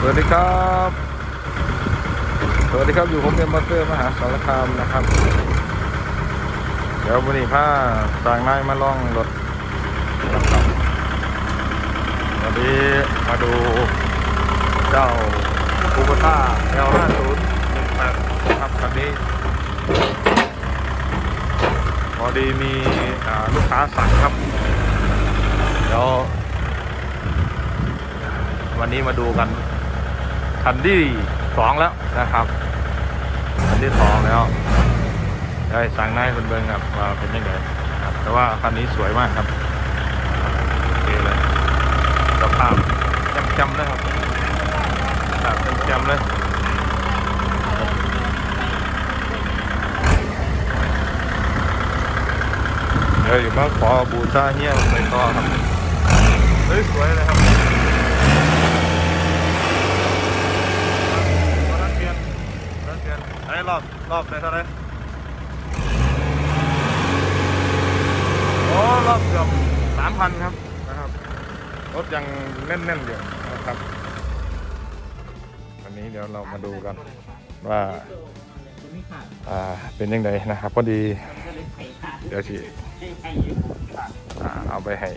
สวัสดีครับ สวัสดีครับอยู่ผมเอ็มบัตเตอร์มหาสารคามนะครับ เดี๋ยววันนี้พาต่างนายมาล่องรถนะครับวันนี้มาดูเจ้าคูปต้า L50 ครับคันนี้ พอดีมีลูกค้าสั่งครับ เดี๋ยววันนี้มาดูกัน คันที่สองแล้วนะครับคันที่สองแล้วได้สั่งนายคนเบิงครับว่าเป็นยังไงครับแต่ว่าคันนี้สวยมากครับโอเคเลยสภาพจำๆเลยครับครับจำๆเลยเดี๋ยวอยู่มานขอบูชาเฮียไปต่อครับเฮ้ยสวยเลยครับ ตอนนั้นเปลี่ยนตอนนั้นเปลี่ยนไอ้ รอบเลยเท่าไหรโอ้รอบเกือบสามพันครับนะครับ รถยังแน่นๆอยู่นะครับวันนี้เดี๋ยวเรามาดูกันว่าอ่าเป็นยังไงนะครับ พอดี เดี๋ยวสิเอาไปให้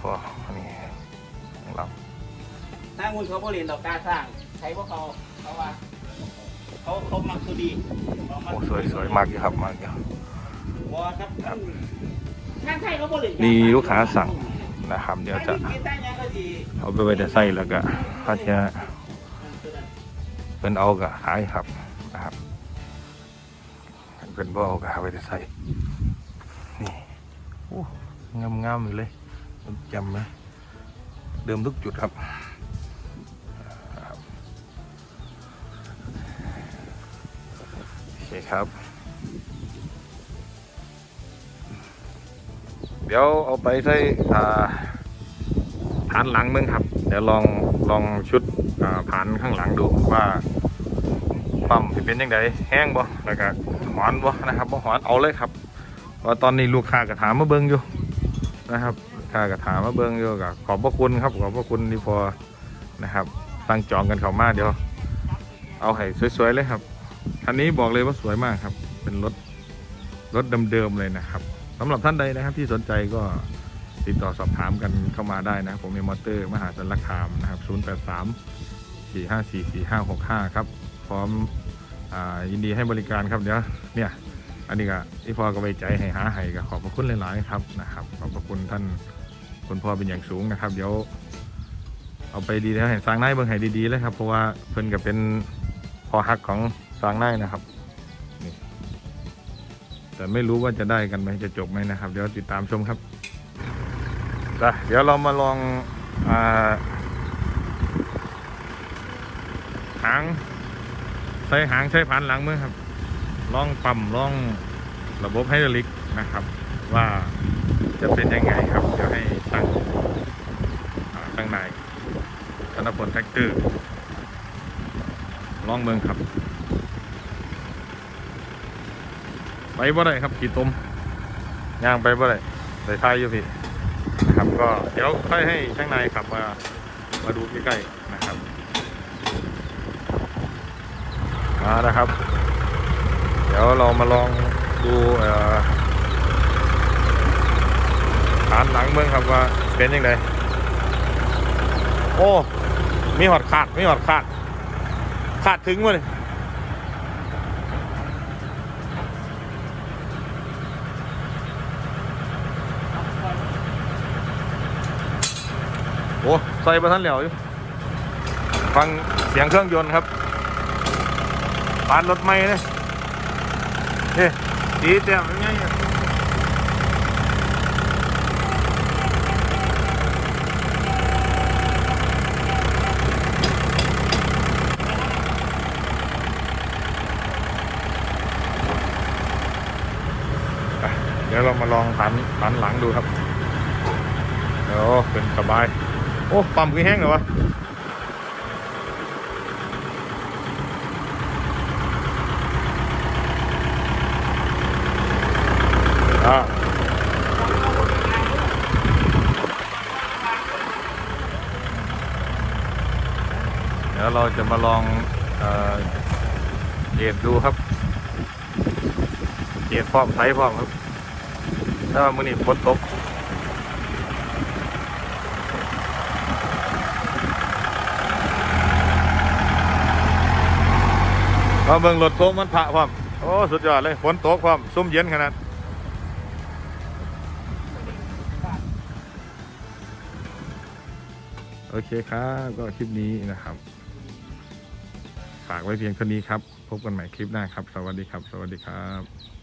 พวกนี้ของเราถ้างูเขาบ่เรียนดอกกล้าสร้าง ใช้พวกเขาเขาว่า เขาเขามักตัวดีเขามักโอ้สวยสวยมากอยู่ครับมากอยู่บอครับท่านท่านใช่เขาบ่เรียนมีลูกค้าสั่งนะครับ เดี๋ยวจะถ้ามีตั้งยังก็ดีเอาไปไว้ในไส้แล้วก็ถ้าจะเป็นเอากับขายครับนะครับเป็นบ่เอากับเอาไปในไส้นี่โอ้งามงามๆอยู่เลยจำเลยเดิมทุกจุดครับครับ เคครับ เดี๋ยวเอาไปใส่อ่านหลังมึงครับ เดี๋ยวลองลองชุดอ่านข้างหลังดูว่าปั๊มเป็นยังไงแห้งบ่แล้วก็หอนบ่นะครับบ่หอนเอาเลยครับเพราะตอนนี้ลูกค้าก็ถามมาเบิ่งอยู่นะครับค้าก็ถามมาเบิ่งอยู่ก็ขอบพระคุณครับ ขอบพระคุณที่พอนะครับ ตั้งจองกันเข้ามาเดี๋ยว เอาให้สวยๆเลยครับ คันนี้บอกเลยว่าสวยมากครับ เป็นรถรถเดิมๆเลยนะครับสำหรับท่านใดนะครับที่สนใจก็ติดต่อสอบถามกันเข้ามาได้นะครับผมมีมอเตอร์มหาสารคามนะครับ 083 454 4565 ครับ พร้อมอยินดีให้บริการครับเดี๋ยวเนี่ยอันนี้ก็ที่พอก็ไว้ใจให้หาให้ก็ขอบพระคุณหลาย ๆ ครับนะครับ ขอบพระคุณท่านคุณพ่อเป็นอย่างสูงนะครับ เดี๋ยว เอาไปดีแล้วให้สร้างนายเบิ่งให้ดี ๆ เลยครับ เพราะว่าเพิ่นก็เป็นพอฮักของ สร้างนายนะครับนี่แต่ไม่รู้ว่าจะได้กันไหมจะจบไหมนะครับ เดี๋ยวติดตามชมครับนะเดี๋ยวเรามาลองอหางใช้หางใช้พันหลังมือครับลองปั๊มลองระบบไฮดรอลิกนะครับ ว่าจะเป็นยังไงครับเดี๋ยวให้ตั้งอ่าข้างในธนพลแท็กเตอร์ลองเมืองครับ ไปบ่ได้ครับกี่ตมย่างไปบ่ได้ใส่ท้ายอยู่พี่นะครับ ก็เดี๋ยวค่อยให้ช่างในขับมามาดูใกล้ๆนะครับมานะครับ เดี๋ยวเรามาลองดูฐานหลังเมืองครับว่าเป็นยังไงโอ้ มีหอดขาด มีหอดขาด ขาดถึงวะเลยโอ้ใส่ประทันเหลียวอยู่ฟังเสียงเครื่องยนต์ครับปานรถไม่เลยเฮ้ดีเต็มยังไงเดี๋ยวเรามาลองผันผันหลังดูครับ เดี๋ยวเป็นสบาย โอ้ปั๊มคือแห้งเหรอวะอ่าแล้วเราจะมาลองเอ่อเกตดูครับเกตพร้อมไซส์พร้อมครับถ้ามือนี้ฝนตก มาเบิ่งรถโค้งมันพระความโอ้สุดยอดเลยฝนตกความซุ่มเย็นขนาดโอเคครับก็คลิปนี้นะครับ ฝากไว้เพียงเท่านี้ครับ พบกันใหม่คลิปหน้าครับ สวัสดีครับ สวัสดีครับ